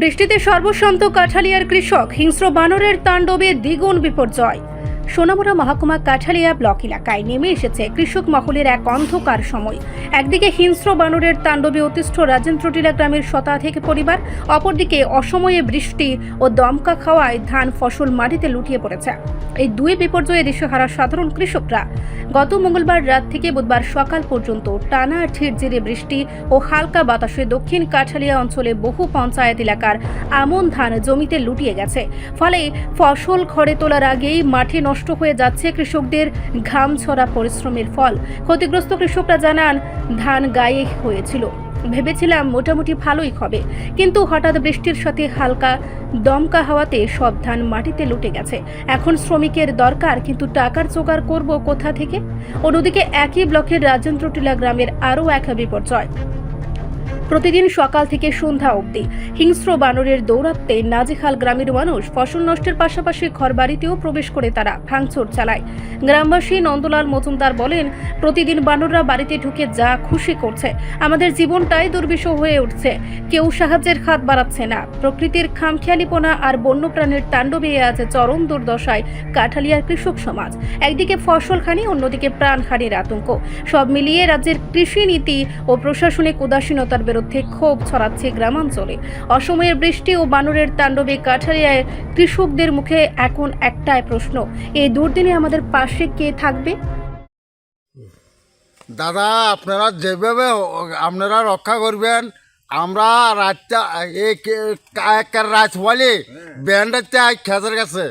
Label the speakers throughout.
Speaker 1: বৃষ্টিতে সর্বশান্ত কাঠালিয়ার কৃষক হিংস্র বানরের তাণ্ডবে দ্বিগুণ বিপর্যয়। সোনামুড়া মহকুমা কাঠালিয়া ব্লক এলাকায় নেমে এসেছে কৃষক মহলের এক অন্ধকার সময়। একদিকে হিংস্র বানরের তাণ্ডবে অতিষ্ঠ রাজেন্দ্র টিলা গ্রামের শতাধিক পরিবার, অপরদিকে অসময়ে বৃষ্টি ও দমকা খাওয়ায় ধান ফসল মাটিতে লুটিয়ে পড়েছে। এই দুই বিপর্যয়ে দিশেহারা সাধারণ কৃষকরা গত মঙ্গলবার রাত থেকে বুধবার সকাল পর্যন্ত টানা ঝিরঝিরে বৃষ্টি ও হালকা বাতাসে দক্ষিণ কাঠালিয়া অঞ্চলে বহু পঞ্চায়েত এলাকার আমন ধান জমিতে লুটিয়ে গেছে। ফলে ফসল ঘরে তোলার আগেই মাঠে নষ্ট হয়ে যাচ্ছে কৃষকদের ঘাম ছড়া পরিশ্রমের ফল। ক্ষতিগ্রস্ত কৃষকরা জানান, ধান গায়ে হয়েছিল। ভেবেছিলাম মোটামুটি ভালোই হবে। কিন্তু হঠাৎ বৃষ্টির সাথে হালকা দমকা হাওয়াতে সব ধান মাটিতে লুটে গেছে। এখন শ্রমিকের দরকার, কিন্তু টাকার জোগাড় করব কোথা থেকে? অন্যদিকে একই ব্লকের রাজেন্দ্র টিলা গ্রামের আরও এক বিপর্যয়। প্রতিদিন সকাল থেকে সন্ধ্যা অবধি। হিংস্র বানরের দৌরাত্মে নাজেহাল গ্রামের মানুষ ফসল নষ্টের পাশাপাশি ঘরবাড়িতেও প্রবেশ করে তারা ভাঙচুর চালায়। গ্রামবাসী নন্দলাল মজুমদার বলেন, প্রতিদিন বানররা বাড়িতে ঢুকে যা খুশি করছে। আমাদের জীবনটাই দুর্বিষহ হয়ে উঠছে। কেউ সাহায্যের হাত বাড়াচ্ছে না। প্রকৃতির খামখেয়ালিপনা আর বন্যপ্রাণীর তাণ্ডবে আছে চরম দুর্দশায় কাঠালিয়ার কৃষক সমাজ। একদিকে ফসলখানি অন্যদিকে প্রাণ প্রাণহানির আতঙ্ক। সব মিলিয়ে রাজ্যের কৃষি নীতি ও প্রশাসনিক উদাসীনতার বিরুদ্ধে ক্ষোভ ছড়াচ্ছে গ্রামাঞ্চলে। অসময়ের বৃষ্টি ও বানরের তাণ্ডবে কাঠালিয়ায় কৃষকদের মুখে এখন একটাই প্রশ্ন, এই দুর্দিনে আমাদের পাশে কে থাকবে?
Speaker 2: দাদা, আপনারা যেভাবে আপনারা রক্ষা করবেন, আমরা রাতটা রাত ব্যান্ডের আজ খেতের কাছে,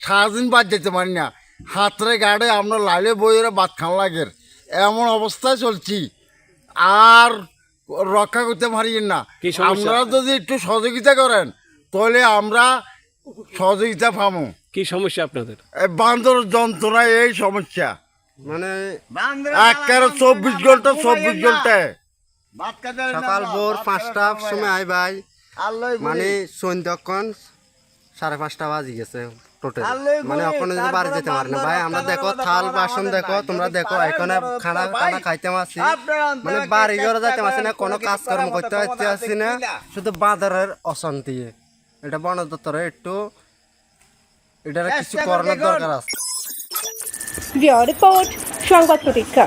Speaker 2: সারাদিন বাদ যেতে পারি না। হাতরে গাড়ে আমরা লাইলে বইয়ের বাদ খান লাগের এমন অবস্থায় চলছি। আর রক্ষা করতে পারি না। আপনারা যদি একটু সহযোগিতা করেন তাহলে আমরা সহযোগিতা পাবো।
Speaker 3: কি সমস্যা আপনাদের?
Speaker 2: বান্দর যন্ত্রণায় এই সমস্যা।
Speaker 4: মানে
Speaker 2: একেবারে চব্বিশ ঘণ্টা চব্বিশ ঘন্টায়।
Speaker 4: সকাল ভোর পাঁচটার সময় আই ভাই। মানে সন্ধ্যাক্ষণ সাড়ে পাঁচটা বাজি গেছে। টোটাল। মানে ওখানে যদি বাড়ি যেতে পারি না। ভাই আমরা দেখো থাল বাসন দেখো তোমরা দেখো এখানে খানা খানা খাইতে আসি মানে বাড়ি ঘরে যাইতে আসি না কোনো কাজকর্ম করতে পারতে আসি না। শুধু বাজারের অশান্তি। এটা বন দপ্তরে একটু এটার কিছু করানোর দরকার আছে।
Speaker 1: রিপোর্ট সংবাদ প্রতীক্ষা।